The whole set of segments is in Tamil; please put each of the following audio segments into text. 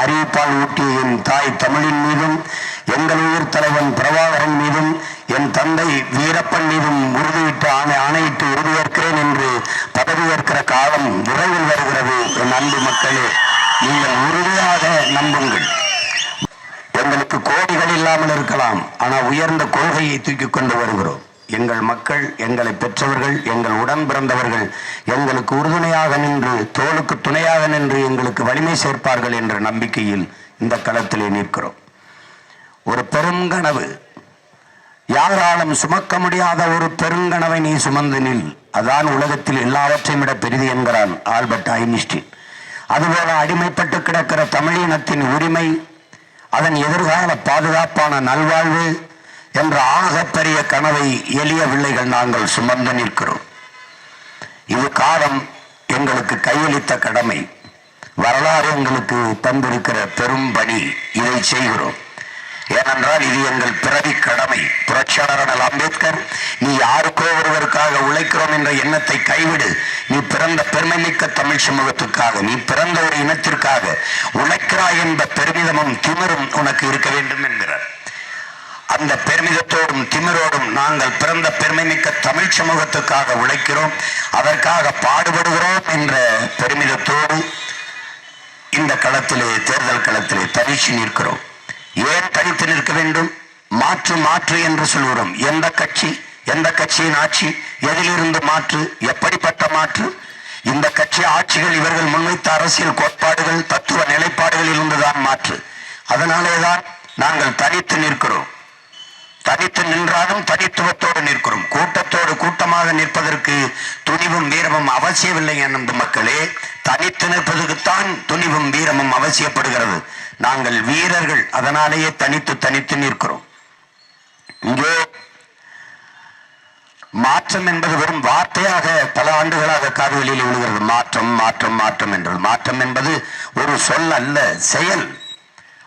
அறிவிப்பால் ஊட்டிய என் தாய் தமிழின் மீதும் எங்கள் உயிர் மீதும் உறுதியிட்டு ஆணை ஆணையிட்டு உறுதியேற்கிறேன் என்று பதவியேற்கிற காலம் விரைவில் வருகிறது என் அன்பு மக்களே. நீங்கள் உறுதியாக நம்புங்கள். எங்களுக்கு கோடிகள் இல்லாமல் இருக்கலாம் ஆனால் உயர்ந்த கொள்கையை தூக்கி கொண்டு வருகிறோம். எங்கள் மக்கள் எங்களை பெற்றவர்கள் எங்கள் உடன் பிறந்தவர்கள் எங்களுக்கு உறுதுணையாக நின்று தோளுக்கு துணையாக நின்று எங்களுக்கு வலிமை சேர்ப்பார்கள் என்ற நம்பிக்கையில் இந்த களத்திலே நிற்கிறோம். ஒரு பெரும் கனவு யாராலும் சுமக்க முடியாத ஒரு பெருங்கனவை நீ சுமந்து நில். அதான் உலகத்தில் எல்லாவற்றையும் விட பெரிது என்கிறான் ஆல்பர்ட் ஐன்ஸ்டீன். அதுபோல அடிமைப்பட்டு கிடக்கிற தமிழினத்தின் உரிமை அதன் எதிர்கால பாதுகாப்பான நல்வாழ்வு என்ற ஆகப்பெரிய கனவை எளிய பிள்ளைகள் நாங்கள் சுமந்து நிற்கிறோம். இது காலம் எங்களுக்கு கையளித்த கடமை. வரலாறு எங்களுக்கு தந்திருக்கிற பெரும் பணி இதை செய்கிறோம். ஏனென்றால் இது எங்கள் பிறவி கடமை. புரட்சியாளர் அம்பேத்கர் நீ யாருக்கோ ஒருவருக்காக உழைக்கிறோம் என்ற எண்ணத்தை கைவிடு. நீ பிறந்த பெருமைமிக்க தமிழ் சமூகத்துக்காக நீ பிறந்த ஒரு இனத்திற்காக உழைக்கிறாய் என்ற பெருமிதமும் திமிரும் உனக்கு இருக்க வேண்டும் என்கிறார். அந்த பெருமிதத்தோடும் திமிரோடும் நாங்கள் பிறந்த பெருமைமிக்க தமிழ் சமூகத்துக்காக உழைக்கிறோம். அதற்காக பாடுபடுகிறோம் என்ற பெருமிதத்தோடு இந்த களத்திலே தேர்தல் களத்திலே தனிச்சு நிற்கிறோம். ஏன் தனித்து நிற்க வேண்டும்? மாற்று மாற்று என்று சொல்கிறோம். எந்த கட்சி எந்த கட்சியின் ஆட்சி எதிலிருந்து மாற்று எப்படிப்பட்ட மாற்று? இந்த கட்சி ஆட்சிகள் இவர்கள் முன்வைத்த அரசியல் கோட்பாடுகள் தத்துவ நிலைப்பாடுகளில் இருந்துதான் மாற்று. அதனாலே தான் நாங்கள் தனித்து நிற்கிறோம். தனித்து நின்றாலும் தனித்துவத்தோடு நிற்கிறோம். கூட்டத்தோடு கூட்டமாக நிற்பதற்கு துணிவும் வீரமும் அவசியமில்லை எனது மக்களே தனித்து நிற்பதற்குத்தான் துணிவும் வீரமும் அவசியப்படுகிறது. நாங்கள் வீரர்கள். அதனாலேயே தனித்து தனித்து நிற்கிறோம். இங்கே மாற்றம் என்பது வெறும் வார்த்தையாக பல ஆண்டுகளாக காதுகளில் விழுகிறது. மாற்றம் மாற்றம் மாற்றம் என்று மாற்றம் என்பது ஒரு சொல் அல்ல செயல்.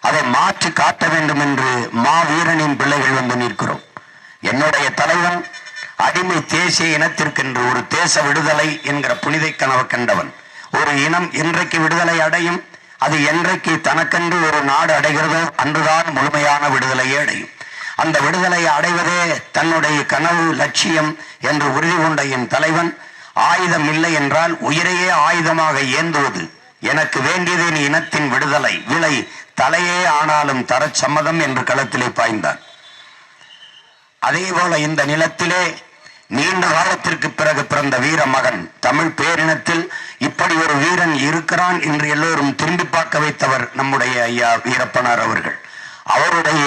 அதை மாற்றி காட்ட வேண்டும் என்று மாவீரனின் பிள்ளைகள் வந்து நிற்கிறோம். என்னுடைய தலைவன் அடிமை தேசிய இனத்திற்கென்று ஒரு தேச விடுதலை என்கிற புனிதை கனவு கண்டவன். ஒரு இனம் இன்றைக்கு விடுதலை அடையும் அது என்றைக்கு தனக்கென்று ஒரு நாடு அடைகிறதோ அன்றுதான் முழுமையான விடுதலையே அடையும். அந்த விடுதலையை அடைவதே தன்னுடைய கனவு லட்சியம் என்று உறுதி கொண்ட என் தலைவன். ஆயுதம் இல்லை என்றால் உயிரையே ஆயுதமாக ஏந்துவது. எனக்கு வேண்டியது என் இனத்தின் விடுதலை. விலை தலையே ஆனாலும் தரச் சம்மதம் என்று களத்திலே பாய்ந்தான். அதே போல இந்த நிலத்திலே நீண்ட காலத்திற்கு பிறகு பிறந்த வீர மகன். தமிழ் பேரினத்தில் இப்படி ஒரு வீரன் இருக்கிறான் என்று எல்லோரும் திரும்பி பார்க்க வைத்தவர் நம்முடைய ஐயா வீரப்பனார் அவர்கள். அவருடைய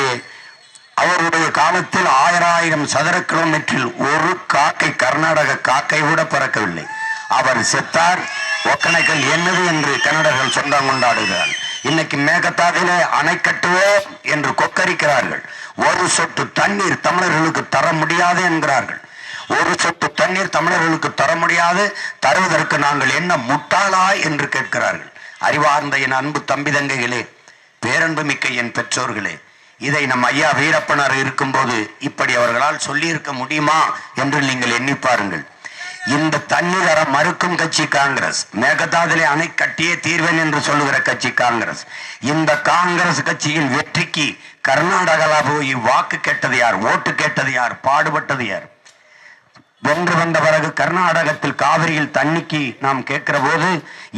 அவருடைய காலத்தில் ஆயிரம் சதுர கிலோமீட்டரில் ஒரு காக்கை கர்நாடக காக்கை கூட பிறக்கவில்லை. அவர் செத்தார். ஒக்கணைக்கல் என்னது என்று கன்னடர்கள் சொந்தம் கொண்டாடுகிறார் இன்னைக்கு மேகத்தாவிலே அணை கட்டுவோம் என்று கொக்கரிக்கிறார்கள். ஒரு சொட்டு தண்ணீர் தமிழர்களுக்கு தர முடியாது என்கிறார்கள். ஒரு சொட்டு தண்ணீர் தமிழர்களுக்கு தர முடியாது தருவதற்கு நாங்கள் என்ன முட்டாளா என்று கேட்கிறார்கள். அறிவார்ந்த என் அன்பு தம்பி தங்கைகளே பேரன்பு மிக்க என் பெற்றோர்களே இதை நம் ஐயா வீரப்பனார் இருக்கும்போது இப்படி அவர்களால் சொல்லியிருக்க முடியுமா என்று நீங்கள் எண்ணி பாருங்கள். இந்த தண்ணீர் அற மறுக்கும் கட்சி காங்கிரஸ் மேகதாதலை அணை கட்டியே தீர்வேன் என்று சொல்லுகிற கட்சி காங்கிரஸ் இந்த காங்கிரஸ் கட்சியின் வெற்றிக்கு கர்நாடகாவில் போய் வாக்கு கேட்டது யார் ஓட்டு கேட்டது யார் பாடுபட்டது யார்? வென்று வந்த பிறகு கர்நாடகத்தில் காவிரியில் தண்ணிக்கு நாம் கேட்கிற போது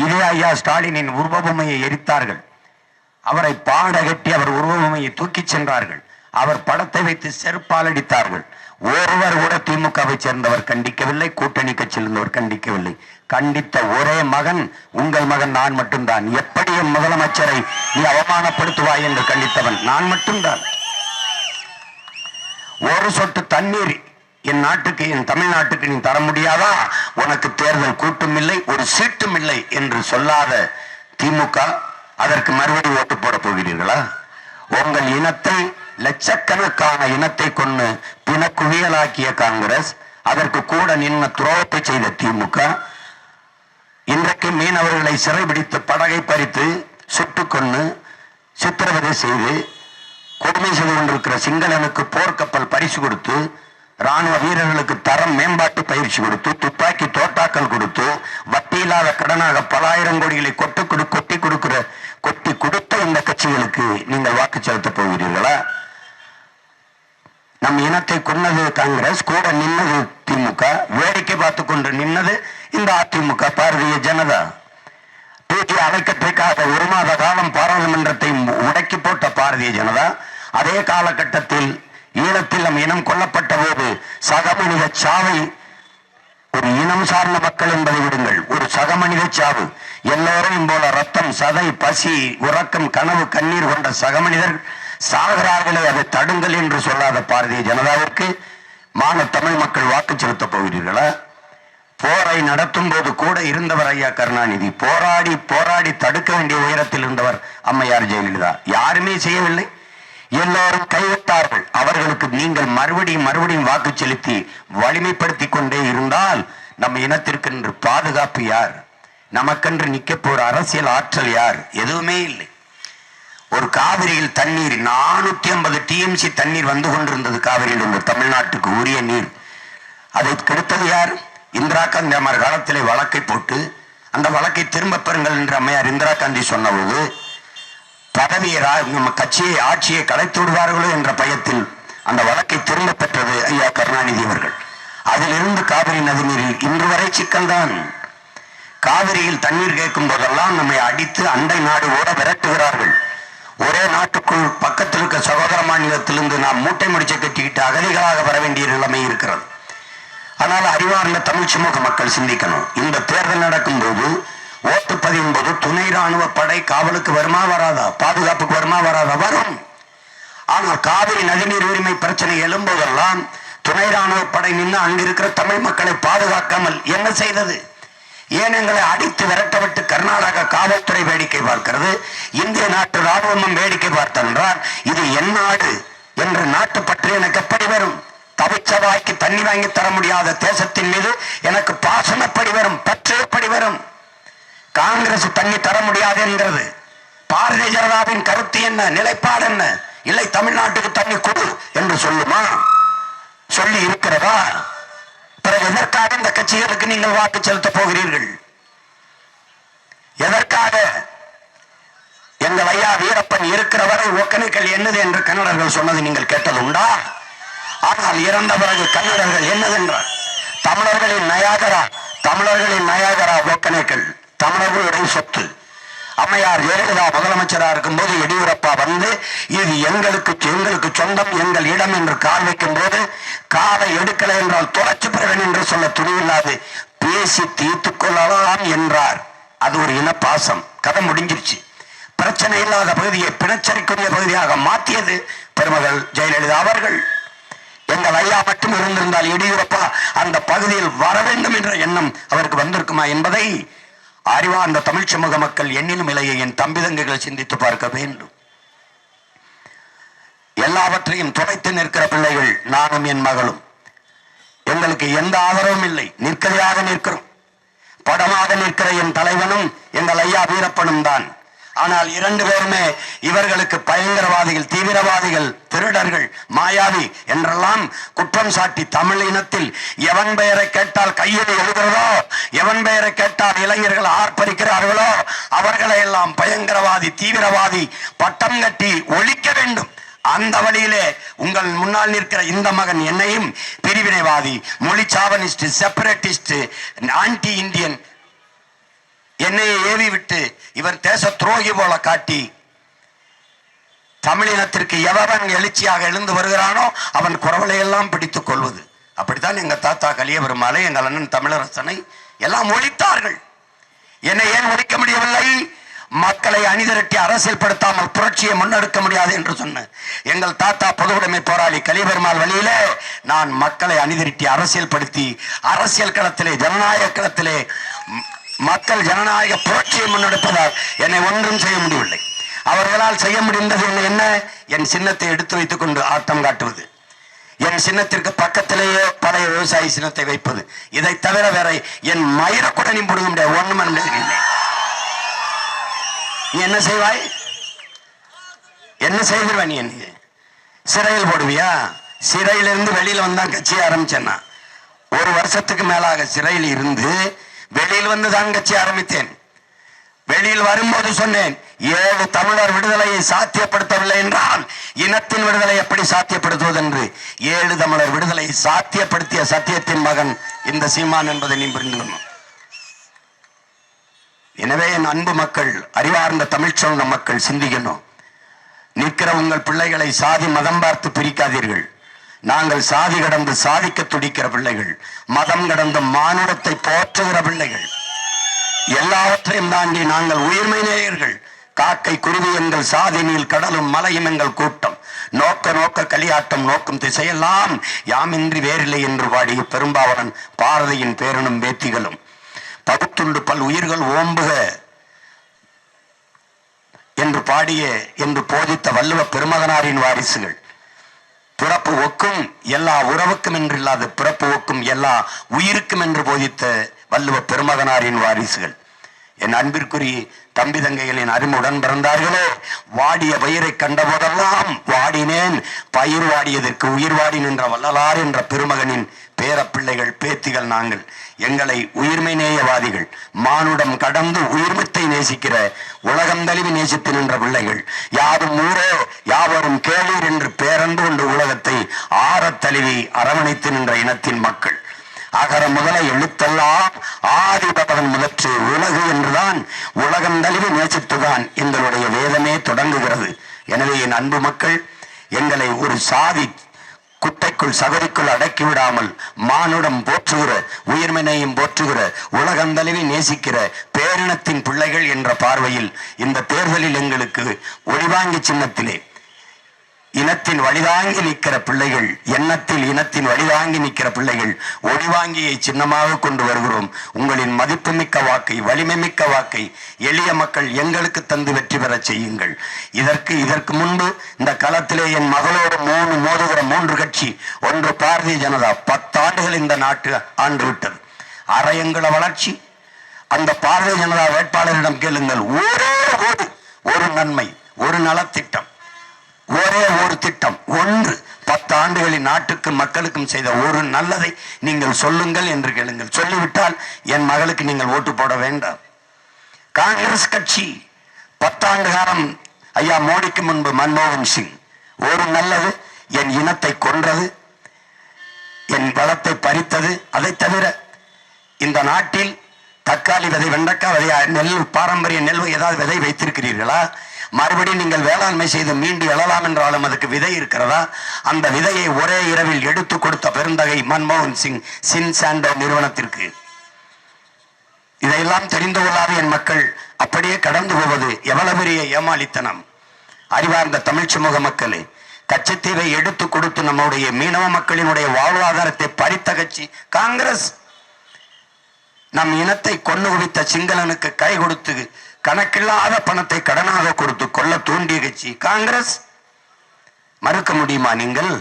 இதே ஐயா ஸ்டாலினின் உருவபொம்மையை எரித்தார்கள். அவரை பாட கட்டி அவர் உருவபொம்மையை தூக்கிச் சென்றார்கள். அவர் படத்தை வைத்து செருப்பால் அடித்தார்கள். ஒருவர் கூட திமுகவை சேர்ந்தவர் கண்டிக்கவில்லை கூட்டணி கட்சியிலிருந்தவர் கண்டிக்கவில்லை. கண்டித்த ஒரே மகன் உங்கள் மகன் நான் மட்டும்தான். எப்படி என் முதலமைச்சரை நீ அவமானப்படுத்துவாய் என்று கண்டித்தவன் நான் மட்டும்தான். ஒரு சொட்டு தண்ணீர் என் நாட்டுக்கு என் தமிழ்நாட்டுக்கு நீ தர முடியாதா? உனக்கு தேர்தல் கூட்டும் இல்லை ஒரு சீட்டும் இல்லை என்று சொல்லாத திமுக அதற்கு மறுபடி ஓட்டு போட போகிறீர்களா? உங்கள் இனத்தை லட்சக்கணக்கான இனத்தை கொண்டு பிணக்குவியலாக்கிய காங்கிரஸ் அதற்கு கூட நின்ன துரோகத்தை செய்த திமுக இன்றைக்கு மீனவர்களை சிறைபிடித்து படகை பறித்து சுட்டு கொன்று சித்திரவதை செய்து கொடுமை செய்து கொண்டிருக்கிற சிங்களனுக்கு போர்க்கப்பல் பரிசு கொடுத்து ராணுவ வீரர்களுக்கு தரம் மேம்பாட்டு பயிற்சி கொடுத்து துப்பாக்கி தோட்டாக்கள் கொடுத்து வட்டி இல்லாத கடனாக பல ஆயிரம் கோடிகளை கொட்டு கொடு கொட்டி கொடுக்கிற கொட்டி கொடுத்த இந்த கட்சிகளுக்கு நீங்கள் வாக்கு செலுத்தப் போகிறீர்களா? நம் இனத்தை கொன்னது காங்கிரஸ் கூட நின்னது திமுக வேடிக்கை பார்த்து கொண்டு நின்னது இந்த அதிமுக பாரதிய ஜனதா. தூக்கி அடைக்கத்திற்காக ஒரு மாத காலம் பாராளுமன்றத்தை உடக்கி போட்ட பாரதிய ஜனதா அதே காலகட்டத்தில் ஈழத்தில் நம் இனம் கொல்லப்பட்ட போது சகமனித சாவை ஒரு இனம் சார்ந்த மக்கள் என்பதை விடுங்கள். ஒரு சகமனித சாவு. எல்லோரையும் போல ரத்தம் சதை பசி உறக்கம் கனவு கண்ணீர் கொண்ட சகமனிதர் சாகிறார்களே சாகரார்களே அதை தடுங்கள் என்று சொல்லாத பாரதிய ஜனதாவிற்கு மான தமிழ் மக்கள் வாக்கு செலுத்தப் போகிறீர்களா? போரை நடத்தும் போது கூட இருந்தவர் ஐயா கருணாநிதி. போராடி போராடி தடுக்க வேண்டிய உயரத்தில் இருந்தவர் அம்மையார் ஜெயலலிதா. யாருமே செய்யவில்லை. எல்லோரும் கைவிட்டார்கள். அவர்களுக்கு நீங்கள் மறுபடியும் மறுபடியும் வாக்கு செலுத்தி வலிமைப்படுத்தி கொண்டே இருந்தால் நம்ம இனத்திற்கு என்று பாதுகாப்பு யார்? நமக்கென்று நிக்க போற அரசியல் ஆற்றல் யார்? எதுவுமே இல்லை. ஒரு காவிரியில் தண்ணீர் நானூத்தி ஐம்பது டிஎம்சி தண்ணீர் வந்து கொண்டிருந்தது காவிரியில் உள்ள தமிழ்நாட்டுக்கு உரிய நீர். அதை கெடுத்தது யார்? இந்திரா காந்தி அம்மார் காலத்திலே வழக்கை போட்டு அந்த வழக்கை திரும்ப பெறுங்கள் என்று அம்மையார் இந்திரா காந்தி சொன்னபோது பதவியை நம்ம கட்சியை ஆட்சியை கலைத்து விடுவார்களோ என்ற பயத்தில் அந்த வழக்கை திரும்ப பெற்றது ஐயா கருணாநிதி அவர்கள். அதிலிருந்து காவிரி நதிநீரில் இன்று வரை சிக்கல்தான் காவிரியில் தண்ணீர் கேட்கும் போதெல்லாம் நம்மை அடித்து அண்டை நாடு ஓட விரட்டுகிறார்கள். ஒரே நாட்டுக்குள் பக்கத்தில் இருக்க சகோதர மாநிலத்திலிருந்து நாம் மூட்டை முடிச்சை கட்டிக்கிட்டு அகதிகளாக வர வேண்டிய நிலைமை இருக்கிறது. ஆனால் அறிவார்ந்த தமிழ் சமூக மக்கள் சிந்திக்கணும். இந்த தேர்தல் நடக்கும்போது ஓட்டு பதியும் போது துணை ராணுவ படை காவலுக்கு வருமா வராதா? பாதுகாப்புக்கு வருமா வராதா? வரும். ஆனால் காவிரி நதிநீர் உரிமை பிரச்சனை எழும்போதெல்லாம் துணை ராணுவ படை நின்று அங்கிருக்கிற தமிழ் மக்களை பாதுகாக்காமல் என்ன செய்தது? ஏன் எங்களை அடித்து விரட்டவிட்டு கர்நாடக காவல்துறை வேடிக்கை பார்க்கிறது? இந்திய நாட்டு ராணுவமும் வேடிக்கை பார்த்தென்றால் இது என் நாடு என்ற நாட்டு பற்றி எனக்கு எப்படி வரும்? தவிச்சவாய்க்கு தண்ணி வாங்கி தர முடியாத தேசத்தின் மீது எனக்கு பாசம் எப்படி வரும்? பற்று எப்படி வரும்? காங்கிரஸ் தண்ணி தர முடியாது என்கிறது பாரதிய ஜனதாவின் கருத்து என்ன நிலைப்பாடு என்ன? இல்லை தமிழ்நாட்டுக்கு தண்ணி கொடு என்று சொல்லுமா? சொல்லி இருக்கிறதா? பிறகு எதற்காக இந்த கட்சிகளுக்கு நீங்கள் வாக்கு செலுத்த போகிறீர்கள்? எதற்காக எங்கள் ஐயா வீரப்பன் இருக்கிற வரை ஒக்கணுக்கள் என்னது என்று கன்னடர்கள் சொன்னது நீங்கள் கேட்டது உண்டா? ஆனால் இறந்த பிறகு கன்னடர்கள் என்னது என்றார் தமிழர்களின் நயாகரா தமிழர்களின் நயாகரா ஒக்கணைக்கல் தமிழர்களுடைய சொத்து. அம்மையார் ஜெயலலிதா முதலமைச்சரா இருக்கும்போது எடியூரப்பா வந்து இது எங்களுக்கு எங்களுக்கு சொந்தம் எங்கள் இடம் என்று கால் வைக்கும் போது காலை எடுக்கலை என்றால் தொலைச்சு பெறுவேன் என்று சொல்ல துணிவில்லாது பேசி தீர்த்து கொள்ளலாம் என்றார். அது ஒரு இனப்பாசம். கதை முடிஞ்சிருச்சு. பிரச்சனை இல்லாத பகுதியை பிணச்சரிக்குரிய பகுதியாக மாற்றியது பெருமகள் ஜெயலலிதா அவர்கள். எங்கள் ஐயா மட்டும் இருந்திருந்தால் எடியூரப்பா அந்த பகுதியில் வர வேண்டும் என்ற எண்ணம் அவருக்கு வந்திருக்குமா என்பதை அறிவார்ந்த தமிழ் சமூக மக்கள் எண்ணிலும் இலையை என் தம்பிதங்கைகள் சிந்தித்து பார்க்க வேண்டும். எல்லாவற்றையும் துடைத்து நிற்கிற பிள்ளைகள் நானும் என் மகளும். எங்களுக்கு எந்த ஆதரவும் இல்லை. நிற்கதையாக நிற்கிறோம். படமாக நிற்கிற என் தலைவனும் எங்கள் ஐயா வீரப்பனும் தான். ஆனால் இரண்டு பேருமே இவர்களுக்கு பயங்கரவாதிகள் தீவிரவாதிகள் திருடர்கள் மாயாவி என்றெல்லாம் குற்றம் சாட்டி தமிழ் இனத்தில் எவன் பெயரை கேட்டால் கையில் எழுகிறதோ எவன் பெயரை கேட்டால் இளைஞர்கள் ஆர்ப்பரிக்கிறார்களோ அவர்களை எல்லாம் பயங்கரவாதி தீவிரவாதி பட்டம் கட்டி ஒழிக்க வேண்டும். அந்த வழியிலே உங்கள் முன்னால் நிற்கிற இந்த மகன் என்னையும் பிரிவினைவாதி மொழி சாவனிஸ்ட் செப்பரேட்டிஸ்ட் ஆன்டி இந்தியன் என்னையை ஏவி விட்டு இவர் தேச துரோகி போல காட்டி தமிழினத்திற்கு எவன் எழுச்சியாக எழுந்து வருகிறானோ அவன் குரவலை எல்லாம் பிடித்துக் கொள்வது. அப்படித்தான் எங்க தாத்தா கலியபெருமாளை எங்கள் அண்ணன் தமிழரசனை எல்லாம் ஒழித்தார்கள். என்னை ஏன் ஒழிக்க முடியவில்லை? மக்களை அணிதிரட்டி அரசியல் படுத்தாமல் புரட்சியை முன்னெடுக்க முடியாது என்று சொன்ன எங்கள் தாத்தா பொதுவுடைமை போராளி கலிபெருமாள் வழியிலே நான் மக்களை அணிதிரட்டி அரசியல்படுத்தி அரசியல் களத்திலே ஜனநாயக களத்திலே மக்கள் ஜனநாயக புரட்சியை முன்னெடுப்பதால் என்னை ஒன்றும் செய்ய முடியவில்லை. அவர்களால் செய்ய முடிந்தது என்ன? என் சின்னத்தை எடுத்து வைத்துக் கொண்டு ஆட்டம் காட்டுவது. என் சின்னத்திற்கு பக்கத்திலேயே பழைய விவசாயி சின்னத்தை வைப்பது. இதை தவிர வேற என் மயிர கூட நீ பிடுங்க முடியாது. ஒண்ணும் இல்லை. நீ என்ன செய்வாய்? என்ன செய்திருவா நீ என்ன சிறையில் போடுவியா? சிறையிலிருந்து வெளியில வந்தான் கட்சி ஆரம்பிச்சேன்னா. ஒரு வருஷத்துக்கு மேலாக சிறையில் இருந்து வெளியில் வந்து தான் கட்சி ஆரம்பித்தேன். வெளியில் வரும்போது சொன்னேன் ஏழு தமிழர் விடுதலையை சாத்தியப்படுத்தவில்லை என்றால் இனத்தின் விடுதலை எப்படி சாத்தியப்படுத்துவது என்று? ஏழு தமிழர் விடுதலை சாத்தியப்படுத்திய சத்தியத்தின் மகன் இந்த சீமான் என்பதை நீ புரிந்து எனவே என் அன்பு மக்கள் அறிவார்ந்த தமிழ் மக்கள் சிந்திக்கணும். நிற்கிற உங்கள் பிள்ளைகளை சாதி மதம் பார்த்து பிரிக்காதீர்கள். நாங்கள் சாதி கடந்து சாதிக்க துடிக்கிற பிள்ளைகள் மதம் கடந்து மானுடத்தை போற்றுகிற பிள்ளைகள். எல்லாவற்றையும் தாண்டி நாங்கள் உயிர்மை நேயர்கள். காக்கை குருவி எங்கள் சாதினில் கடலும் மலையும் எங்கள் கூட்டம். நோக்க நோக்க களியாட்டம் நோக்கும் திசையெல்லாம் யாமின்றி வேறில்லை என்று பாடிய பெரும்பாவரன் பாரதியின் பேரனும் வேத்திகளும். பகுத்துண்டு பல் உயிர்கள் ஓம்புக என்று பாடிய என்று போதித்த வள்ளுவ பெருமகனாரின் வாரிசுகள். பிறப்பு ஒக்கும் எல்லா உறவுக்கும் என்றில்லாத பிறப்பு ஒக்கும் எல்லா உயிருக்கும் என்று போதித்த வள்ளுவ பெருமகனாரின் வாரிசுகள். என் அன்பிற்குரிய தம்பி தங்கைகளின் அறிமுடன் பிறந்தார்களே வாடிய பயிரை கண்டபோதெல்லாம் வாடினேன். பயிர் வாடியதற்கு உயிர் வாடி நின்ற வள்ளலார் என்ற பெருமகனின் பேரப்பிள்ளைகள் பேத்திகள் நாங்கள். எங்களை உயிர்மை நேயவாதிகள் மானுடம் கடந்து உயிர்மத்தை நேசிக்கிற உலகம் தழுவி நேசித்து நின்ற பிள்ளைகள் யாரும் ஊரே யாவரும் கேளீர் என்று பேரன்பு கொண்டு உலகத்தை ஆறத் தழுவி அரவணைத்து நின்ற இனத்தின் மக்கள். அகர முதல எழுத்தெல்லாம் ஆதி பகவன் முதற்று உலகு என்றுதான் உலகம் தழுவி நேசித்துதான் எங்களுடைய வேதமே தொடங்குகிறது. எனவே என் அன்பு மக்கள் எங்களை ஒரு சாதி குட்டைக்குள் சகதிக்குள் அடக்கி விடாமல் மானுடம் போற்றுகிற உயிர்மனையும் போற்றுகிற உலகந்தளவில் நேசிக்கிற பேரினத்தின் பிள்ளைகள் என்ற பார்வையில் இந்த தேர்தலில் எங்களுக்கு ஒளிவாங்கி சின்னத்திலே இனத்தின் வழிதாங்கி நிற்கிற பிள்ளைகள் எண்ணத்தில் இனத்தின் வழிதாங்கி நிற்கிற பிள்ளைகள் ஒளிவாங்கியை சின்னமாக கொண்டு வருகிறோம். உங்களின் மதிப்புமிக்க வாக்கை வலிமை மிக்க வாக்கை எளிய மக்கள் எங்களுக்கு தந்து வெற்றி பெறச் செய்யுங்கள். இதற்கு இதற்கு முன்பு இந்த களத்திலே என் மகளோடு மூணு மோதுகிற மூன்று கட்சி ஒன்று பாரதிய ஜனதா பத்தாண்டுகள் இந்த நாட்டு ஆண்டு விட்டது. அரையங்குள வளர்ச்சி. அந்த பாரதிய ஜனதா வேட்பாளரிடம் கேளுங்கள். ஒரே ஒரு ஒரு நன்மை ஒரு நலத்திட்டம். ஒரே ஒரு திட்டம். ஒன்று பத்து ஆண்டுகளின் நாட்டுக்கும் மக்களுக்கும் செய்த ஒரு நல்லதை நீங்கள் சொல்லுங்கள் என்று கேளுங்கள். சொல்லிவிட்டால் என் மகளுக்கு நீங்கள் ஓட்டு போட வேண்டாம். காங்கிரஸ் கட்சி பத்தாண்டு காலம் ஐயா மோடிக்கு முன்பு மன்மோகன் சிங். ஒரு நல்லது என் இனத்தை கொன்றது என் வளத்தை பறித்தது. அதை தவிர இந்த நாட்டில் தக்காளி விதை வெண்டைக்காய் விதை நெல் பாரம்பரிய நெல் ஏதாவது விதை வைத்திருக்கிறீர்களா? மறுபடியும் நீங்கள் வேளாண்மை செய்து மீண்டு எழலாம் என்றாலும் அதுக்கு விதை இருக்கிறதா? அந்த விதையை ஒரே இரவில் எடுத்து கொடுத்த பெருந்தகை மன்மோகன் சிங் சின் சாண்டோ நிறுவனத்திற்கு. இதையெல்லாம் தெரிந்து கொள்ளாத என் மக்கள் அப்படியே கடந்து போவது எவ்வளவு பெரிய ஏமாளித்தனம். அறிவார்ந்த தமிழ் சமூக மக்களே கச்சத்தீவை எடுத்து கொடுத்து நம்முடைய மீனவ மக்களினுடைய வாழ்வாதாரத்தை பறித்த கட்சி காங்கிரஸ். நம் இனத்தை கொண்டு குவித்த சிங்களனுக்கு கை கொடுத்து கணக்கில்லாத பணத்தை கடனாக கொடுத்து கொள்ள தூண்டிய கட்சி காங்கிரஸ். மறுக்க முடியுமா நீங்கள்?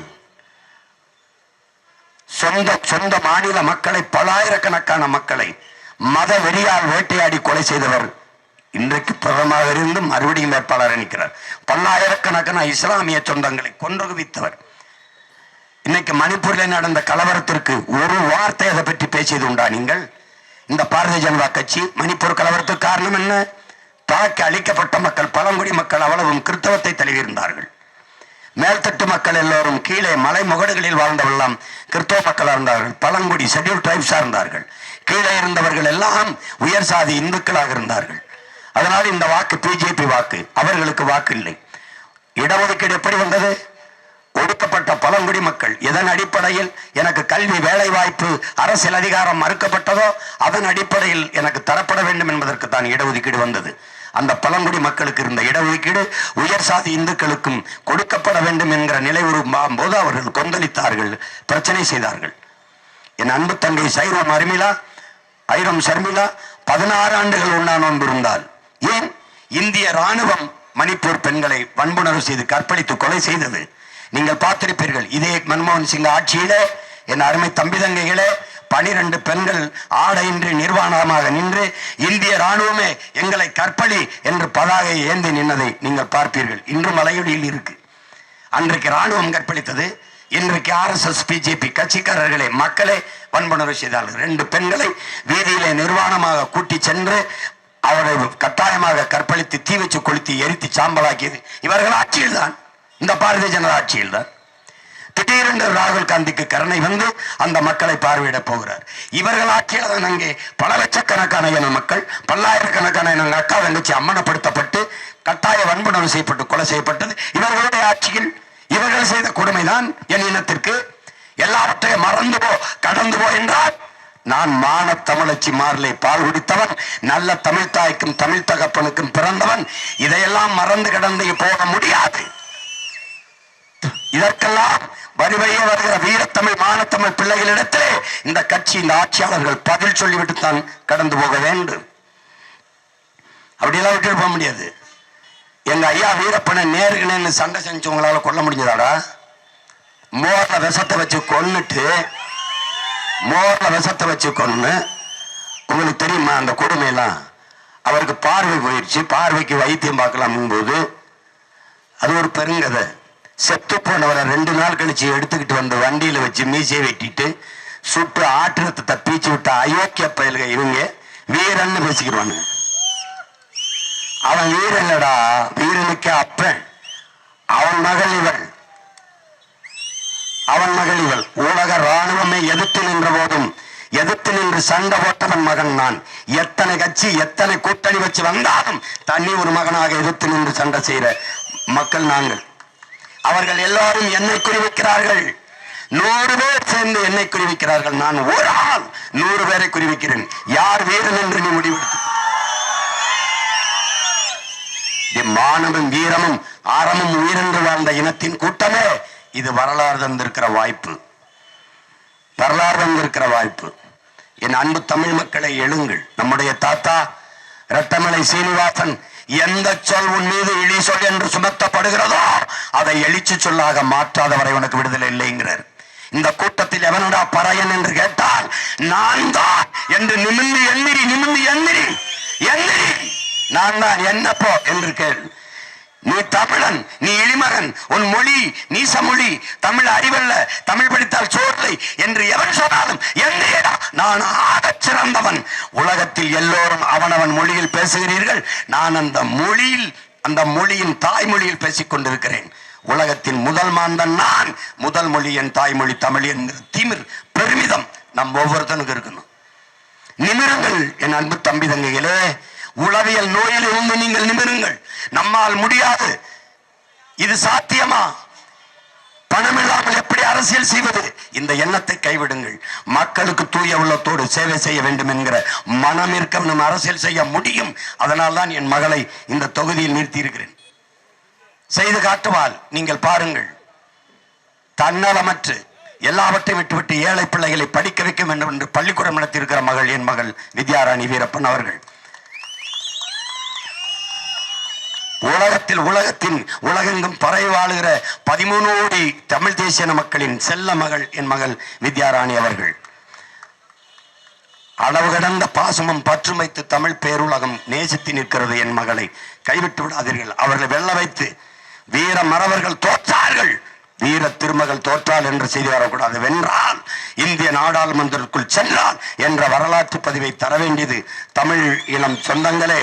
சொந்த சொந்த மாநில மக்களை பலாயிரக்கணக்கான மக்களை மத வெறியால் வேட்டையாடி கொலை செய்தவர் இன்றைக்கு பிரதமாக இருந்து மறுபடியும் வேட்பாளர் நிற்கிறார். பல்லாயிரக்கணக்கான இஸ்லாமிய சொந்தங்களை கொன்று குவித்தவர் இன்னைக்கு மணிப்பூரில் நடந்த கலவரத்திற்கு ஒரு வார்த்தை அதை பற்றி பேசியது உண்டா நீங்கள்? இந்த பாரதிய ஜனதா கட்சி மணிப்பூர் கலவரத்துக்கு காரணம் என்ன? தாக்கி அழிக்கப்பட்ட மக்கள் பழங்குடி மக்கள் அவ்வளவும் கிறிஸ்தவத்தை தழுவியிருந்தார்கள். மேல்தட்டு மக்கள் எல்லோரும் கீழே மலை முகடுகளில் வாழ்ந்தவெல்லாம் கிறிஸ்தவ மக்களாக இருந்தார்கள் பழங்குடி ஷெட்யூல் ட்ரைப்ஸா இருந்தார்கள். கீழே இருந்தவர்கள் எல்லாம் உயர் சாதி இந்துக்களாக இருந்தார்கள். அதனால் இந்த வாக்கு பிஜேபி வாக்கு அவர்களுக்கு வாக்கு இல்லை. இடஒதுக்கீடு எப்படி வந்தது? ஒடுக்கப்பட்ட பழங்குடி மக்கள் எதன் அடிப்படையில் எனக்கு கல்வி வேலை வாய்ப்பு அரசியல் அதிகாரம் மறுக்கப்பட்டதோ அதன் அடிப்படையில் எனக்கு தரப்பட வேண்டும் என்பதற்கு தான் இடஒதுக்கீடு வந்தது. அந்த பழங்குடி மக்களுக்கு இருந்த இடஒதுக்கீடு உயர் சாதி இந்துக்களுக்கும் கொடுக்கப்பட வேண்டும் என்கிற நிலை உருவாகும் போது அவர்கள் கொந்தளித்தார்கள் பிரச்சனை செய்தார்கள். என் அன்பு தங்கை சைரம் அருமிலா ஐரம் ஷர்மிளா பதினாறு ஆண்டுகள் உண்ணா நோன்பு இருந்தால் ஏன் இந்திய ராணுவம் மணிப்பூர் பெண்களை வன்புணர்வு செய்து கற்பழித்து கொலை செய்தது? நீங்கள் பார்த்திருப்பீர்கள் இதே மன்மோகன் சிங் ஆட்சியிலே என் அருமை தம்பி தங்கைகளே பனிரெண்டு பெண்கள் ஆடையின்றி நிர்வாணமாக நின்று இந்திய ராணுவமே எங்களை கற்பழி என்று பதாகை ஏந்தி நின்னதை நீங்கள் பார்ப்பீர்கள். இன்று மலையொலியில் இருக்கு. அன்றைக்கு ராணுவம் கற்பழித்தது. இன்றைக்கு ஆர்எஸ்எஸ் பிஜேபி கட்சிக்காரர்களே மக்களே வன்புணர்வு செய்தார்கள். ரெண்டு பெண்களை வீதியிலே நிர்வாணமாக கூட்டி சென்று அவரை கட்டாயமாக கற்பழித்து தீ வச்சு கொளுத்தி எரித்து சாம்பலாக்கியது. இவர்கள் ஆட்சியில்தான். இந்த பாரதிய ஜனதா ஆட்சியில்தான். திடீரென்று ராகுல் காந்திக்கு கருணை வந்து அந்த மக்களை பார்வையிட போகிறார். இவர்கள் ஆட்சியில் அங்கே பல லட்சக்கணக்கான இன மக்கள் பல்லாயிரக்கணக்கான எங்கள் அக்கா தங்கச்சி அம்மனப்படுத்தப்பட்டு கட்டாய வன்புணர்வு செய்யப்பட்டு கொலை செய்யப்பட்டது. இவர்களுடைய ஆட்சியில் இவர்கள் செய்த கொடுமைதான் என் இனத்திற்கு எல்லாவற்றையும் மறந்து போ கடந்து போ என்றால் நான் மான தமிழச்சி மாறிலே பால் குடித்தவன் நல்ல தமிழ் தாய்க்கும் தமிழ் தகப்பனுக்கும் பிறந்தவன். இதையெல்லாம் மறந்து கடந்து போக முடியாது. இதற்கெல்லாம் வரிவழியே வருகிற வீரத்தமிழ் மானத்தமிழ் பிள்ளைகளிடத்திலே இந்த கட்சி இந்த ஆட்சியாளர்கள் பதில் சொல்லிவிட்டு தான் கடந்து போக வேண்டும். அப்படியெல்லாம் விட்டுட்டு போக முடியாது. எங்க ஐயா வீரப்பனை நேருக்கு நின்று சண்டை செஞ்சவங்களால கொல்ல முடிஞ்சதாடா? மோர்ல விஷத்தை வச்சு கொன்னுட்டு மோர்ல விஷத்தை வச்சு கொன்னு உங்களுக்கு தெரியுமா அந்த கொடுமையெல்லாம்? அவருக்கு பார்வை போயிடுச்சு. பார்வைக்கு வைத்தியம் பார்க்கலாம் போது அது ஒரு பெருங்கதை. செத்து போனவரை ரெண்டு நாள் கழிச்சு எடுத்துக்கிட்டு வந்து வண்டியில வச்சு மீசையை வெட்டிட்டு சுட்டு ஆட்டுறத்தை தப்பிச்சு விட்ட அயோக்கிய பயல்க இவங்க வீரன்னு பேசிக்கிறாங்க அவன் வீரனடா வீரனுக்கு அப்பன். அவன் மகள் இவள். அவன் மகள் இவள். உலக ராணுவமே எதிர்த்து நின்ற போதும் எதிர்த்து நின்று சண்டை போட்டவன் மகன் நான். எத்தனை கட்சி எத்தனை கூட்டணி வச்சு வந்தாலும் தனி ஒரு மகனாக எதிர்த்து நின்று சண்டை செய்யற மக்கள் நாங்கள். அவர்கள் எல்லாரும் என்னை குறிவிக்கிறார்கள். நூறு பேர் சேர்ந்து என்னை குறிவிக்கிறார்கள். நான் ஒரு ஆள் நூறு பேரை குறிவிக்கிறேன். யார் வீரன் என்று நீ முடிவெடுத்து. மானமும் வீரமும் ஆரமும் உயிரென்று வாழ்ந்த இனத்தின் கூட்டமே இது வரலாறு தந்திருக்கிற வாய்ப்பு. வரலாறு தந்திருக்கிற வாய்ப்பு. என் அன்பு தமிழ் மக்களை எழுங்கள். நம்முடைய தாத்தா ரத்தமலை சீனிவாசன் எந்த சொல் உன் மீது இழி சொல் என்று சுமத்தப்படுகிறதோ அதை எழுச்சி சொல்லாக மாற்றாதவரை உனக்கு விடுதலை இல்லைங்கிறார். இந்த கூட்டத்தில் எவனடா பறையன் என்று கேட்டால் நான் தான் என்று நிமிந்து எண்ணிரி நிமிந்து எண்ணிரி எண்ணிரி நான் தான் என்னப்போ என்று கேள். நீ தமிழன் நீ இளிமகன் உன் மொழி நீச மொழி தமிழ் அறிவல்ல தமிழ் படித்தால் சோர்லை என்று எவன் சொன்னாலும் என்னையடா நான் ஆகச் சிறந்தவன். உலகத்தில் எல்லோரும் அவனவன் மொழியில் பேசுகிறீர்கள். நான் அந்த மொழியில் அந்த மொழியின் தாய்மொழியில் பேசிக் கொண்டிருக்கிறேன் உலகத்தின் முதல் மாந்தன் நான். முதல் மொழி என் தாய்மொழி தமிழ் என்கிற திமிர் பெருமிதம் நம் ஒவ்வொருத்தனுக்கு இருக்கணும். நிமிரங்கள் என் அன்பு தம்பி தங்கைகளே உளவியல் நோயில் இருந்து நீங்கள் நிமிருங்கள். நம்மால் முடியாது. இது சாத்தியமா? பணம் இல்லாமல் எப்படி அரசியல் செய்வது? இந்த எண்ணத்தை கைவிடுங்கள். மக்களுக்கு தூய உள்ளத்தோடு சேவை செய்ய வேண்டும் என்கிற மனம் இருக்க நம்ம அரசியல் செய்ய முடியும். அதனால் தான் என் மகளை இந்த தொகுதியில் நிறுத்தி இருக்கிறேன் செய்து காட்டுவால் நீங்கள் பாருங்கள். தன்னலமற்று எல்லாவற்றையும் விட்டுவிட்டு ஏழை பிள்ளைகளை படிக்க வைக்க வேண்டும் என்று பள்ளிக்கூடம் நடத்தியிருக்கிற மகள் என் மகள் வித்யாராணி வீரப்பன் அவர்கள். உலகத்தில் உலகத்தின் உலகெங்கும் பறவை வாழுகிற பதிமூணு கோடி தமிழ் தேசிய மக்களின் செல்ல மகள் என் மகள் வித்யாராணி அவர்கள். அளவு கடந்த பாசமும் பற்றும் வைத்து தமிழ் பேருலகம் நேசித்து நிற்கிறது என் மகளை. கைவிட்டு விடாதீர்கள். அவர்களை வெல்ல வைத்து வீர மறவர்கள் தோற்றார்கள். வீர திருமகள் தோற்றால் என்று செய்தி வரக்கூடாது வென்றால் இந்திய நாடாளுமன்றத்திற்குள் சென்றான் என்ற வரலாற்று பதிவை தர வேண்டியது தமிழ் இளம் சொந்தங்களே.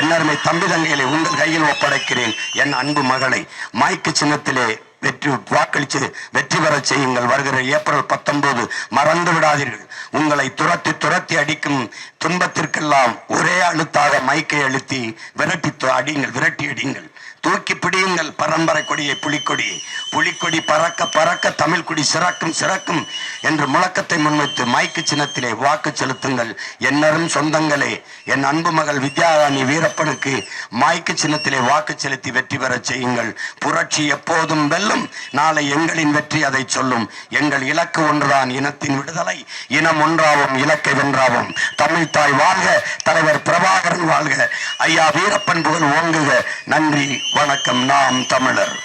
என்னருமை தம்பி தங்கைகளை உங்கள் கையில் ஒப்படைக்கிறேன். என் அன்பு மகளை மாய்க்கு சின்னத்திலே வெற்றி வாக்களித்து வெற்றி பெறச் செய்யுங்கள். வருகிற ஏப்ரல் பத்தொன்பது மறந்து விடாதீர்கள். உங்களை துரத்தி துரத்தி அடிக்கும் துன்பத்திற்கெல்லாம் ஒரே அழுத்தாக மைக்கை அழுத்தி விரட்டி அடியுங்கள் விரட்டி அடியுங்கள். தூக்கி பிடியுங்கள் பரம்பரை கொடியை புலிக்கொடி. புலிக்கொடி பறக்க பறக்க தமிழ் கொடி சிறக்கும் சிறக்கும் என்று முழக்கத்தை முன்வைத்து மைக்கு சின்னத்திலே வாக்கு செலுத்துங்கள். என்னரும் சொந்தங்களே என் அன்பு மகள் வித்யாராணி வீரப்பனுக்கு மைக்கு சின்னத்திலே வாக்கு செலுத்தி வெற்றி பெறச் செய்யுங்கள். புரட்சி எப்போதும் வெல்லும் நாளை எங்களின் வெற்றி அதை சொல்லும். எங்கள் இலக்கு ஒன்றுதான் இனத்தின் விடுதலை. இனம் ஒன்றாவும் இலக்கை வென்றாவும். தமிழ் தாய் வாழ்க தலைவர் பிரபாகரன் வாழ்க. ஐயா வீரப்பன் புகழ் ஓங்குக. நன்றி. வணக்கம் நாம் தமிழர்.